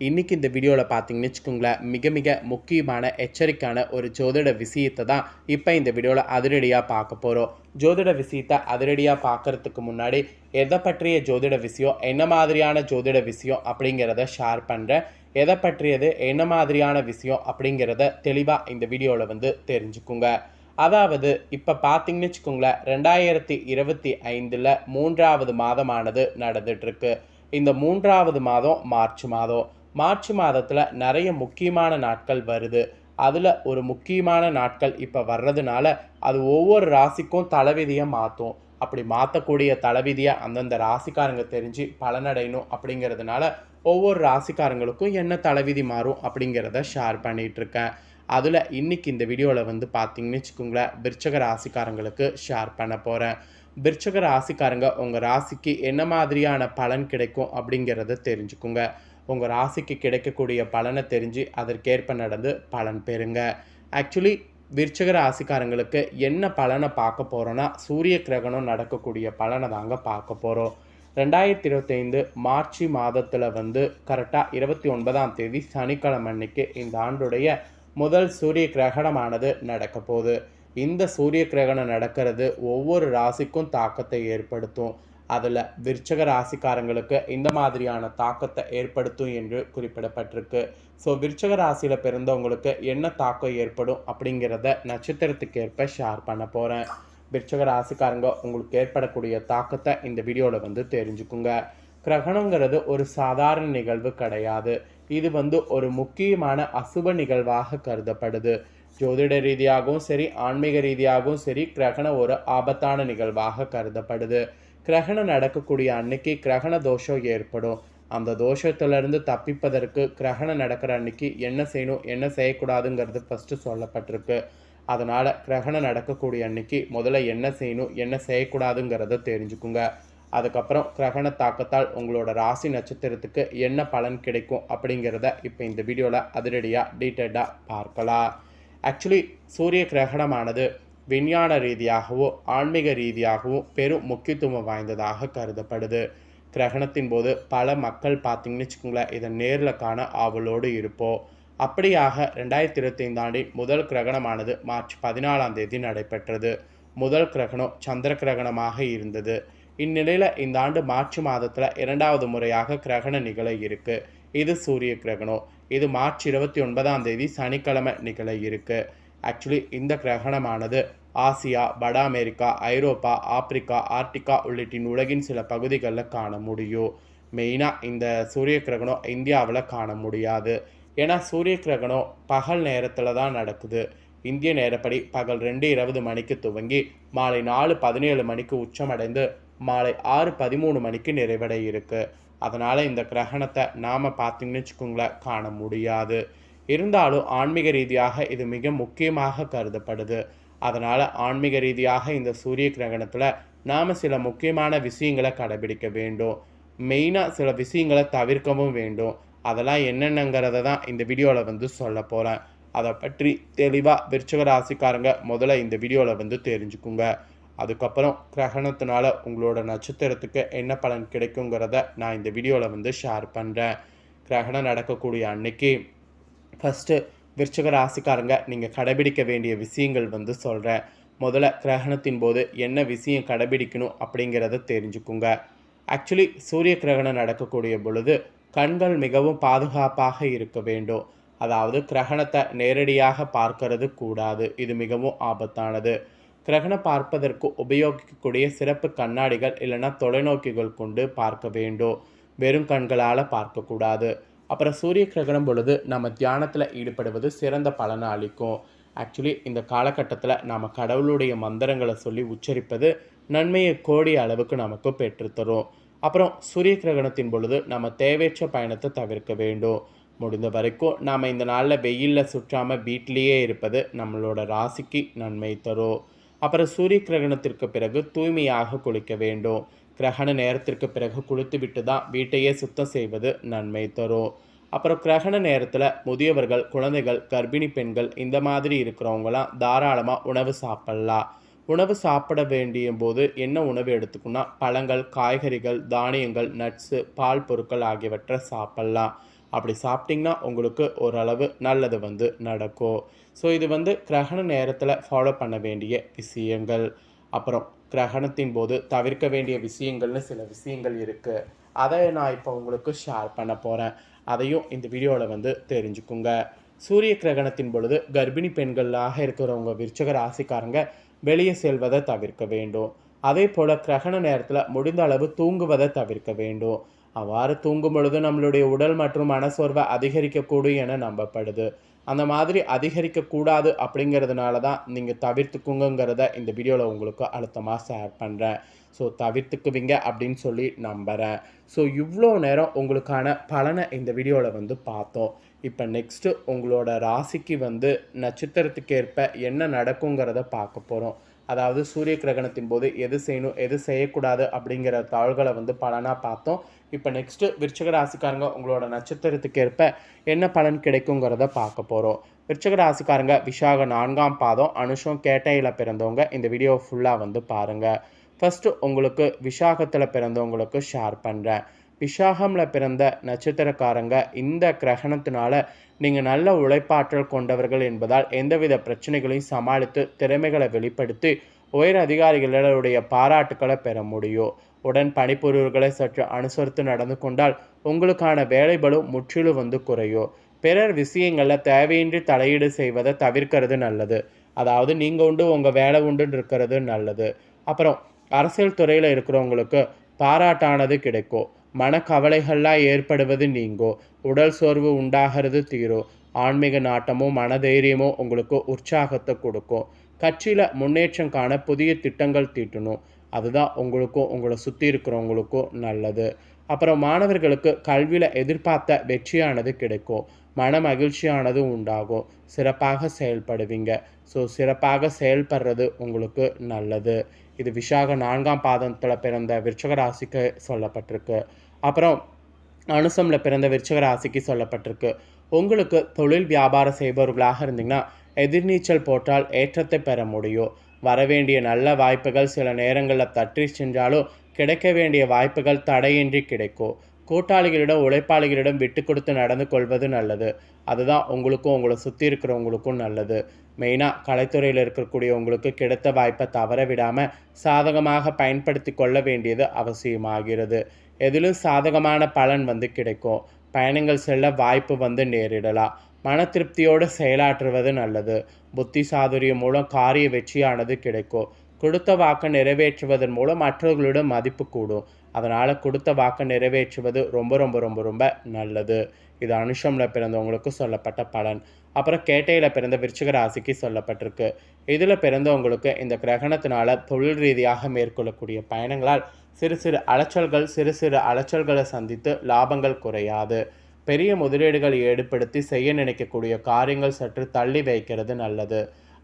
இன்றைக்கி இந்த வீடியோவில் பார்த்தீங்கன்னு வச்சுக்கோங்களேன் மிக மிக முக்கியமான எச்சரிக்கையான ஒரு ஜோதிட விஷயத்தை தான் இப்போ இந்த வீடியோவில் அதிரடியாக பார்க்க போகிறோம் ஜோதிட விஷயத்தை அதிரடியாக பார்க்கறதுக்கு முன்னாடி எதை பற்றிய ஜோதிட விஷயம் என்ன மாதிரியான ஜோதிட விஷயம் அப்படிங்கிறத ஷேர் பண்ணுறேன் எதை பற்றியது என்ன மாதிரியான விஷயம் அப்படிங்கிறத தெளிவாக இந்த வீடியோவில் வந்து தெரிஞ்சுக்குங்க. அதாவது இப்போ பார்த்தீங்கன்னு வச்சுக்கோங்களேன் ரெண்டாயிரத்தி இருபத்தி ஐந்தில் மூன்றாவது மாதமானது நடந்துகிட்ருக்கு இந்த மூன்றாவது மாதம் மார்ச் மாதம். மார்ச் மாதத்தில் நிறைய முக்கியமான நாட்கள் வருது. அதில் ஒரு முக்கியமான நாட்கள் இப்போ வர்றதுனால அது ஒவ்வொரு ராசிக்கும் தலைவிதியை மாற்றும் அப்படி மாற்றக்கூடிய தலைவிதியை அந்தந்த ராசிக்காரங்க தெரிஞ்சு பலனடையணும் அப்படிங்கிறதுனால ஒவ்வொரு ராசிக்காரங்களுக்கும் என்ன தலைவிதி மாறும் அப்படிங்கிறத ஷேர் பண்ணிகிட்ருக்கேன் அதில் இன்றைக்கி இந்த வீடியோவில் வந்து பார்த்தீங்கன்னு வச்சுக்கோங்களேன் விருச்சக ராசிக்காரங்களுக்கு ஷேர் பண்ண போகிறேன் விருச்சக ராசிக்காரங்க உங்கள் ராசிக்கு என்ன மாதிரியான பலன் கிடைக்கும் அப்படிங்கிறத தெரிஞ்சுக்குங்க. உங்கள் ராசிக்கு கிடைக்கக்கூடிய பலனை தெரிஞ்சு அதற்கேற்ப நடந்து பலன் பெறுங்க. ஆக்சுவலி விருச்சக ராசிக்காரங்களுக்கு என்ன பலனை பார்க்க போகிறோன்னா சூரிய கிரகணம் நடக்கக்கூடிய பலனை தாங்க பார்க்க போகிறோம் ரெண்டாயிரத்தி இருபத்தைந்து மார்ச் மாதத்தில் வந்து கரெக்டாக இருபத்தி ஒன்பதாம் தேதி சனிக்கிழமை அன்னைக்கு இந்த ஆண்டுடைய முதல் சூரிய கிரகணமானது நடக்க போகுது. இந்த சூரிய கிரகணம் நடக்கிறது ஒவ்வொரு ராசிக்கும் தாக்கத்தை ஏற்படுத்தும். அதில் விருச்சக ராசிக்காரங்களுக்கு இந்த மாதிரியான தாக்கத்தை ஏற்படுத்தும் என்று குறிப்பிடப்பட்டிருக்கு. ஸோ விருச்சக ராசியில் பிறந்தவங்களுக்கு என்ன தாக்கம் ஏற்படும் அப்படிங்கிறத நட்சத்திரத்துக்கு ஏற்ப ஷேர் பண்ண போகிறேன் விருச்சக ராசிக்காரங்க உங்களுக்கு ஏற்படக்கூடிய தாக்கத்தை இந்த வீடியோவில் வந்து தெரிஞ்சுக்குங்க. கிரகணங்கிறது ஒரு சாதாரண நிகழ்வு கிடையாது. இது வந்து ஒரு முக்கியமான அசுப நிகழ்வாக கருதப்படுது. ஜோதிட ரீதியாகவும் சரி ஆன்மீக ரீதியாகவும் சரி கிரகணம் ஒரு ஆபத்தான நிகழ்வாக கருதப்படுது. கிரகணம் நடக்கக்கூடிய அன்னைக்கு கிரகண தோஷம் ஏற்படும். அந்த தோஷத்திலிருந்து தப்பிப்பதற்கு கிரகணம் நடக்கிற அன்னைக்கு என்ன செய்யணும் என்ன செய்யக்கூடாதுங்கிறது ஃபஸ்ட்டு சொல்லப்பட்டிருக்கு. அதனால் கிரகணம் நடக்கக்கூடிய அன்னைக்கு முதல்ல என்ன செய்யணும் என்ன செய்யக்கூடாதுங்கிறத தெரிஞ்சுக்குங்க. அதுக்கப்புறம் கிரகண தாக்கத்தால் உங்களோட ராசி நட்சத்திரத்துக்கு என்ன பலன் கிடைக்கும் அப்படிங்கிறத இப்போ இந்த வீடியோவில் அதிரடியாக டீட்டெயில்டாக பார்க்கலாம். ஆக்சுவலி சூரிய கிரகணமானது விஞ்ஞான ரீதியாகவோ ஆன்மீக ரீதியாகவும் பெரும் முக்கியத்துவம் வாய்ந்ததாக கருதப்படுது. கிரகணத்தின் போது பல மக்கள் பார்த்தீங்கன்னு வச்சுக்கோங்களேன் இதை நேரில் காண ஆவலோடு இருப்போம் அப்படியாக ரெண்டாயிரத்தி இருபத்தைந்து ஆண்டின் முதல் கிரகணமானது மார்ச் பதினாலாம் தேதி நடைபெற்றது. முதல் கிரகணம் சந்திர கிரகணமாக இருந்தது. இந்நிலையில் இந்த ஆண்டு மார்ச் மாதத்தில் இரண்டாவது முறையாக கிரகணம் நிகழ இருக்கு. இது சூரிய கிரகணம். இது மார்ச் இருபத்தி ஒன்பதாம் தேதி சனிக்கிழமை நிகழ இருக்குது ஆக்சுவலி இந்த கிரகணமானது ஆசியா வட அமெரிக்கா ஐரோப்பா ஆப்பிரிக்கா ஆர்டிகா உள்ளிட்டின் உலகின் சில பகுதிகளில் காண முடியும். மெயினாக இந்த சூரிய கிரகணம் இந்தியாவில் காண முடியாது. ஏன்னா சூரிய கிரகணம் பகல் நேரத்தில் தான் நடக்குது. இந்திய நேரப்படி பகல் ரெண்டு இருபது மணிக்கு துவங்கி மாலை நாலு பதினேழு மணிக்கு உச்சமடைந்து மாலை ஆறு பதிமூணு மணிக்கு நிறைவடை இருக்குது அதனால் இந்த கிரகணத்தை நாம் பார்த்தீங்கன்னு வச்சுக்கோங்களேன் காண முடியாது. இருந்தாலும் ஆன்மீக ரீதியாக இது மிக முக்கியமாக கருதப்படுது. அதனால் ஆன்மீக ரீதியாக இந்த சூரிய கிரகணத்தில் நாம் சில முக்கியமான விஷயங்களை கடைபிடிக்க வேண்டும். மெயினாக சில விஷயங்களை தவிர்க்கவும் வேண்டும். அதெல்லாம் என்னென்னங்கிறத தான் இந்த வீடியோவில் வந்து சொல்ல போகிறேன் அதை பற்றி தெளிவாக விருச்சக ராசிக்காரங்க முதல்ல இந்த வீடியோவில் வந்து தெரிஞ்சுக்குங்க. அதுக்கப்புறம் கிரகணத்தினால உங்களோட நட்சத்திரத்துக்கு என்ன பலன் கிடைக்குங்கிறத நான் இந்த வீடியோவில் வந்து ஷேர் பண்ணுறேன் கிரகணம் நடக்கக்கூடிய அன்னைக்கு ஃபஸ்ட்டு விருச்சக ராசிக்காரங்க நீங்கள் கடைபிடிக்க வேண்டிய விஷயங்கள் வந்து சொல்கிறேன் முதல்ல கிரகணத்தின் போது என்ன விஷயம் கடைபிடிக்கணும் அப்படிங்கிறத தெரிஞ்சுக்குங்க. ஆக்சுவலி சூரிய கிரகணம் நடக்கக்கூடிய பொழுது கண்கள் மிகவும் பாதுகாப்பாக இருக்க வேண்டும். அதாவது கிரகணத்தை நேரடியாக பார்க்கறது கூடாது. இது மிகவும் ஆபத்தானது. கிரகணம் பார்ப்பதற்கு உபயோகிக்கக்கூடிய சிறப்பு கண்ணாடிகள் இல்லைன்னா தொலைநோக்கிகள் கொண்டு பார்க்க வேண்டும். வெறும் கண்களால் பார்க்கக்கூடாது. அப்புறம் சூரிய கிரகணம் பொழுது நம்ம தியானத்தில் ஈடுபடுவது சிறந்த பலனை அளிக்கும். ஆக்சுவலி இந்த காலகட்டத்தில் நாம் கடவுளுடைய மந்திரங்களை சொல்லி உச்சரிப்பது நன்மையை கோடி அளவுக்கு நமக்கு பெற்றுத்தரும் அப்புறம் சூரிய கிரகணத்தின் பொழுது நம்ம தேவையற்ற பயணத்தை தவிர்க்க வேண்டும். முடிந்த வரைக்கும் நாம் இந்த நாளில் வெயிலில் சுற்றாமல் வீட்டிலேயே இருப்பது நம்மளோட ராசிக்கு நன்மை தரும். அப்புறம் சூரிய கிரகணத்திற்கு பிறகு தூய்மையாக குளிக்க வேண்டும். கிரகண நேரத்திற்கு பிறகு குளித்துவிட்டு தான் வீட்டையே சுத்தம் செய்வது நன்மை தரும் அப்புறம் கிரகண நேரத்தில் முதியவர்கள் குழந்தைகள் கர்ப்பிணி பெண்கள் இந்த மாதிரி இருக்கிறவங்களாம் தாராளமாக உணவு சாப்பிட்லாம் உணவு சாப்பிட வேண்டிய போது என்ன உணவு எடுத்துக்கணும்னா பழங்கள் காய்கறிகள் தானியங்கள் நட்ஸு பால் பொருட்கள் ஆகியவற்றை சாப்பிட்லாம் அப்படி சாப்பிட்டிங்கன்னா உங்களுக்கு ஓரளவு நல்லது வந்து நடக்கும். ஸோ இது வந்து கிரகண நேரத்தில் ஃபாலோ பண்ண வேண்டிய விஷயங்கள். அப்புறம் கிரகணத்தின் போது தவிர்க்க வேண்டிய விஷயங்கள்னு சில விஷயங்கள் இருக்குது அதை நான் இப்போ உங்களுக்கு ஷேர் பண்ண போகிறேன் அதையும் இந்த வீடியோவில் வந்து தெரிஞ்சுக்குங்க. சூரிய கிரகணத்தின் பொழுது கர்ப்பிணி பெண்களாக இருக்கிறவங்க விருச்சக ராசிக்காரங்க வெளியே செல்வதை தவிர்க்க வேண்டும். அதே போல் கிரகண நேரத்தில் முடிந்த அளவு தூங்குவதை தவிர்க்க வேண்டும். அவ்வாறு தூங்கும் பொழுது நம்மளுடைய உடல் மற்றும் மனசோர்வை அதிகரிக்கக்கூடும் என நம்பப்படுது. அந்த மாதிரி அதிகரிக்கக்கூடாது அப்படிங்கிறதுனால தான் நீங்கள் தவிர்த்துக்குங்கிறத இந்த வீடியோவில் உங்களுக்கு அழுத்தமாக ஷேர் பண்ணுறேன் ஸோ தவிர்த்துக்குவீங்க அப்படின்னு சொல்லி நம்புகிறேன் ஸோ இவ்வளோ நேரம் உங்களுக்கான பலனை இந்த வீடியோவில் வந்து பார்த்தோம். இப்போ நெக்ஸ்ட்டு உங்களோட ராசிக்கு வந்து நட்சத்திரத்துக்கு ஏற்ப என்ன நடக்குங்கிறத பார்க்க போகிறோம் அதாவது சூரிய கிரகணத்தின் போது எது செய்யணும் எது செய்யக்கூடாது அப்படிங்கிற தாள்களை வந்து பலனாக பார்த்தோம். இப்போ நெக்ஸ்ட்டு விருச்சக ராசிக்காரங்க உங்களோட நட்சத்திரத்துக்கு ஏற்ப என்ன பலன் கிடைக்குங்கிறத பார்க்க போகிறோம் விருச்சக ராசிக்காரங்க விஷாக நான்காம் பாதம் அனுஷம் கேட்டையில் பிறந்தவங்க. இந்த வீடியோ ஃபுல்லாக வந்து பாருங்கள் ஃபஸ்ட்டு உங்களுக்கு விஷாகத்தில் பிறந்தவங்களுக்கு ஷேர் பண்ணுறேன் விஷாகமில் பிறந்த நட்சத்திரக்காரங்க இந்த கிரகணத்தினால நீங்கள் நல்ல உழைப்பாற்றல் கொண்டவர்கள் என்பதால் எந்தவித பிரச்சனைகளையும் சமாளித்து திறமைகளை வெளிப்படுத்தி உயர் அதிகாரிகளுடைய பாராட்டுக்களை பெற முடியும். உடன் பணிபுரிவர்களை சற்று அனுசரித்து நடந்து கொண்டால் உங்களுக்கான வேலைகளும் முற்றிலும் வந்து குறையும். பிறர் விஷயங்களில் தேவையின்றி தலையீடு செய்வதை தவிர்க்கிறது நல்லது. அதாவது நீங்கள் உண்டு உங்கள் வேலை உண்டுன்னு இருக்கிறது நல்லது. அப்புறம் அரசியல் துறையில் இருக்கிறவங்களுக்கு பாராட்டானது கிடைக்கும். மனக்கவலைகள்லாம் ஏற்படுவது நீங்கோ. உடல் சோர்வு உண்டாகிறது தீரும் ஆன்மீக நாட்டமும் மனதைரியமோ உங்களுக்கு உற்சாகத்தை கொடுக்கும் கட்சியில் முன்னேற்றம் காண புதிய திட்டங்கள் தீட்டணும். அதுதான் உங்களுக்கும் உங்களை சுற்றி இருக்கிறவங்களுக்கும் நல்லது. அப்புறம் மாணவர்களுக்கு கல்வியில் எதிர்பார்த்த வெற்றியானது கிடைக்கும் மன மகிழ்ச்சியானது உண்டாகும் சிறப்பாக செயல்படுவீங்க. ஸோ சிறப்பாக செயல்படுறது உங்களுக்கு நல்லது. இது விஷாக நான்காம் பாதத்தில் பிறந்த விருட்சகராசிக்கு சொல்லப்பட்டிருக்கு. அப்புறம் அனுசமில் பிறந்த விருச்சக ராசிக்கு சொல்லப்பட்டிருக்கு. உங்களுக்கு தொழில் வியாபாரம் செய்பவர்களாக இருந்தீங்கன்னா எதிர்நீச்சல் போட்டால் ஏற்றத்தை பெற முடியும். வரவேண்டிய நல்ல வாய்ப்புகள் சில நேரங்களில் தற்றி சென்றாலும் கிடைக்க வேண்டிய வாய்ப்புகள் தடையின்றி கிடைக்கும். கூட்டாளிகளிடம் உழைப்பாளிகளிடம் விட்டு கொடுத்து நடந்து கொள்வது நல்லது. அதுதான் உங்களுக்கும் உங்களை சுற்றி இருக்கிறவங்களுக்கும் நல்லது. மெயினாக கலைத்துறையில் இருக்கக்கூடிய உங்களுக்கு கிடைத்த வாய்ப்பை தவற விடாமல் சாதகமாக பயன்படுத்தி கொள்ள வேண்டியது அவசியமாகிறது. எதிலும் சாதகமான பலன் வந்து கிடைக்கும். பயணங்கள் செல்ல வாய்ப்பு வந்து நேரிடலாம். மன திருப்தியோடு செயலாற்றுவது நல்லது. புத்தி சாதுரியம் மூலம் காரிய வெற்றியானது கிடைக்கும். கொடுத்த வாக்கை நிறைவேற்றுவதன் மூலம் மற்றவர்களிடம் மதிப்பு கூடும். அதனால் கொடுத்த வாக்கை நிறைவேற்றுவது ரொம்ப ரொம்ப ரொம்ப ரொம்ப நல்லது. இது அனுஷமில் பிறந்தவங்களுக்கு சொல்லப்பட்ட பலன். அப்புறம் கேட்டையில் பிறந்த விருச்சிக ராசிக்கு சொல்லப்பட்டிருக்கு. இதில் பிறந்தவங்களுக்கு இந்த கிரகணத்தினால தொழில் ரீதியாக மேற்கொள்ளக்கூடிய பயணங்களால் சிறு சிறு அலைச்சல்கள் சிறு சிறு அலைச்சல்களை சந்தித்து லாபங்கள் குறையாது. பெரிய முதலீடுகள் ஏற்படுத்தி செய்ய நினைக்கக்கூடிய காரியங்கள் சற்று தள்ளி வைக்கிறது நல்லது.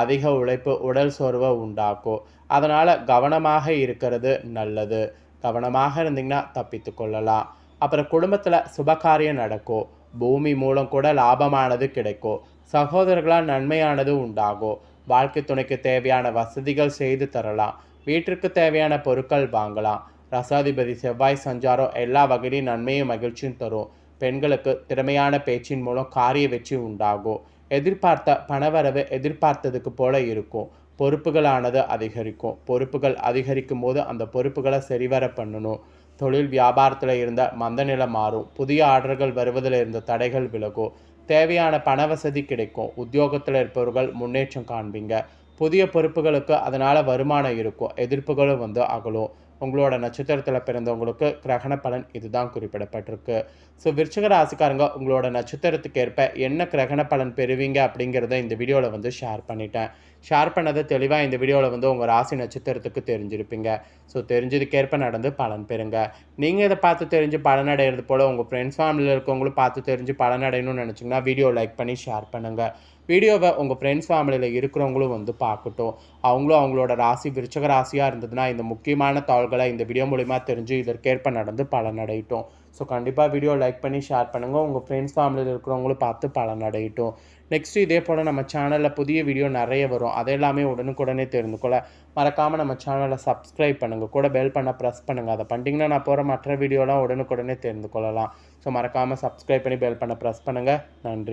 அதிக உழைப்பு உடல் சோர்வை உண்டாக்கும். அதனால் கவனமாக இருக்கிறது நல்லது. கவனமாக இருந்தீங்கன்னா தப்பித்து கொள்ளலாம். அப்புறம் குடும்பத்தில் சுபகாரியம் நடக்கும். பூமி மூலம் கூட லாபமானது கிடைக்கும். சகோதரர்களால் நன்மையானது உண்டாகும். வாழ்க்கை துணைக்கு தேவையான வசதிகள் செய்து தரலாம். வீட்டிற்கு தேவையான பொருட்கள் வாங்கலாம். ரசாதிபதி செவ்வாய் சஞ்சாரம் எல்லா வகையிலும் நன்மையும் மகிழ்ச்சியும் தரும். பெண்களுக்கு திறமையான பேச்சின் மூலம் காரிய வெற்றி உண்டாகும். எதிர்பார்த்த பணவரவு எதிர்பார்த்ததுக்கு போல இருக்கும். பொறுப்புகளானது அதிகரிக்கும். பொறுப்புகள் அதிகரிக்கும் போது அந்த பொறுப்புகளை சரிவர பண்ணணும். தொழில் வியாபாரத்தில் இருந்த மந்தநிலை மாறும். புதிய ஆர்டர்கள் வருவதில் இருந்த தடைகள் விலகும். தேவையான பண வசதி கிடைக்கும். உத்தியோகத்தில் இருப்பவர்கள் முன்னேற்றம் காண்பீங்க. புதிய பொறுப்புகளுக்கு அதனால் வருமானம் இருக்கும். எதிர்ப்புகளும் வந்து அகலும். உங்களோட நட்சத்திரத்தில் பிறந்தவங்களுக்கு கிரகண பலன் இதுதான் குறிப்பிடப்பட்டிருக்கு. ஸோ விருச்சிக ராசிக்காரங்க உங்களோட நட்சத்திரத்துக்கு ஏற்ப என்ன கிரகண பலன் பெறுவீங்க அப்படிங்கிறத இந்த வீடியோவில் வந்து ஷேர் பண்ணிட்டேன். ஷேர் பண்ணதை தெளிவாக இந்த வீடியோவில் வந்து உங்கள் ராசி நட்சத்திரத்துக்கு தெரிஞ்சிருப்பீங்க. ஸோ தெரிஞ்சதுக்கேற்ப நடந்து பலன் பெறுங்க. நீங்கள் இதை பார்த்து தெரிஞ்சு பலன் அடைகிறது போல் உங்கள் ஃப்ரெண்ட்ஸ் ஃபேமிலியில் இருக்கவங்களும் பார்த்து தெரிஞ்சு பலன் அடையணும்னு நினச்சிங்கன்னா வீடியோ லைக் பண்ணி ஷேர் பண்ணுங்கள் வீடியோவை உங்கள் ஃப்ரெண்ட்ஸ் ஃபேமிலியில் இருக்கிறவங்களும் வந்து பார்க்கட்டும். அவங்களும் அவங்களோட ராசி விருச்சக ராசியாக இருந்ததுன்னா இந்த முக்கியமான தாள்களை இந்த வீடியோ மூலிமா தெரிஞ்சு இதற்கேற்ப நடந்து பலன் அடையட்டும். ஸோ கண்டிப்பாக வீடியோ லைக் பண்ணி ஷேர் பண்ணுங்கள் உங்கள் ஃப்ரெண்ட்ஸ் ஃபேமிலியில் இருக்கிறவங்களும் பார்த்து பலனடையட்டும் நெக்ஸ்ட்டு இதே போல் நம்ம சேனலில் புதிய வீடியோ நிறைய வரும். அதெல்லாமே உடனுக்குடனே தெரிந்து கொள்ள மறக்காமல் நம்ம சேனலை சப்ஸ்கிரைப் பண்ணுங்கள் கூட பெல் பண்ண ப்ரெஸ் பண்ணுங்கள் அதை பண்ணிட்டீங்கன்னா நான் போகிற மற்ற வீடியோலாம் உடனுக்குடனே தெரிந்து கொள்ளலாம். ஸோ மறக்காமல் சப்ஸ்கிரைப் பண்ணி பெல் பண்ண ப்ரெஸ் பண்ணுங்கள் நன்றி.